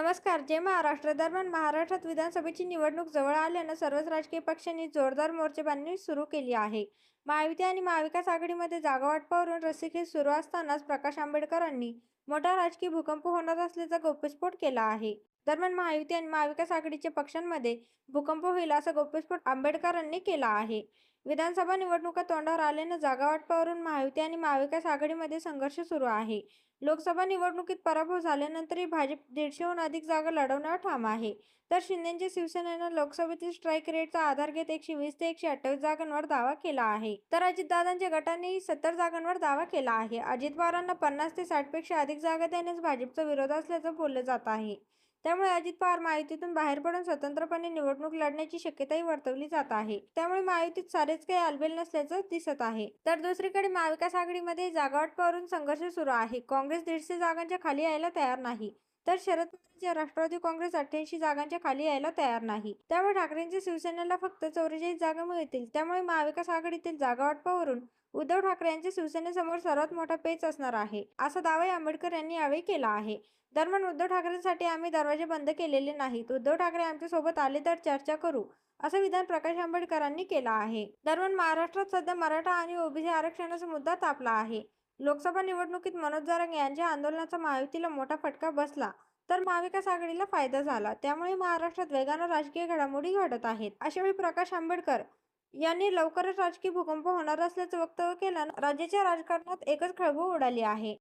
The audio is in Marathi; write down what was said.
नमस्कार जय महाराष्ट्र दरम्यान महाराष्ट्रात विधानसभेची निवडणूक जवळ आल्यानं सर्वच राजकीय पक्षांनी जोरदार मोर्चेबांधणी सुरू केली आहे. महायुती आणि महाविकास आघाडीमध्ये जागावाटपावरून रस्सीखेच सुरू असतानाच प्रकाश आंबेडकरांनी मोठा राजकीय भूकंप होणार असल्याचा गौप्यस्फोट केला आहे. दरम्यान महायुती आणि महाविकास आघाडीच्या पक्षांमध्ये भूकंप होईल असा गोप्यस्फोट आंबेडकरांनी केला आहे. विधानसभा निवडणुका तोंडावर आल्यानं जागावाटपावरून महायुती आणि महाविकास आघाडीमध्ये संघर्ष सुरू आहे. लोकसभा निवडणुकीत पराभव झाल्यानंतरही भाजप दीडशेहून अधिक जागा लढवण्यावर ठाम आहे. तर शिंदेच्या शिवसेनेनं लोकसभेतील स्ट्राईक रेटचा आधार घेत एकशे वीस ते एकशे अठ्ठावीस जागांवर दावा केला आहे. तर अजितदादांच्या गटानेही सत्तर जागांवर दावा केला आहे. अजित पवारांना पन्नास ते साठपेक्षा अधिक जागा देण्यास भाजपचा विरोध असल्याचं बोललं जात आहे. त्यामुळे अजित पवार महायुतीतून बाहेर पडून स्वतंत्रपणे निवडणूक लढण्याची शक्यताही वर्तवली जात आहे. त्यामुळे महायुतीत सारेच काही आलबेल नसल्याचं दिसत आहे. तर दुसरीकडे महाविकास आघाडीमध्ये जागावाटपावरून संघर्ष सुरू आहे. काँग्रेस दीडशे जागांच्या खाली यायला तयार नाही. तर शरद पवारांच्या राष्ट्रवादी काँग्रेस अठ्ठ्याऐंशी जागांच्या खाली यायला तयार नाही. त्यामुळे ठाकरेंच्या शिवसेनेला फक्त चौवेचाळीस जागा मिळतील. त्यामुळे महाविकास आघाडीतील जागावाटपावरून उद्धव ठाकरे यांच्या शिवसेनेसमोर सर्वात मोठा पेच असणार आहे असा दावाही आंबेडकर यांनी यावेळी केला आहे. दरम्यान उद्धव ठाकरेंसाठी आम्ही दरवाजे बंद केलेले नाहीत. उद्धव ठाकरे आमच्यासोबत आले तर चर्चा करू असं विधान प्रकाश आंबेडकरांनी केलं आहे. दरम्यान महाराष्ट्रात सध्या मराठा आणि ओबीसी आरक्षणाचा मुद्दा तापला आहे. लोकसभा निवडणुकीत मनोज जारंग यांच्या आंदोलनाचा महायुतीला मोठा फटका बसला तर महाविकास आघाडीला फायदा झाला. त्यामुळे महाराष्ट्रात वेगानं राजकीय घडामोडी घडत आहेत. अशावेळी प्रकाश आंबेडकर यांनी लवकरच राजकीय भूकंप होणार असल्याचं वक्तव्य केल्यानं राज्याच्या राजकारणात एकच खळबळ उडाली आहे.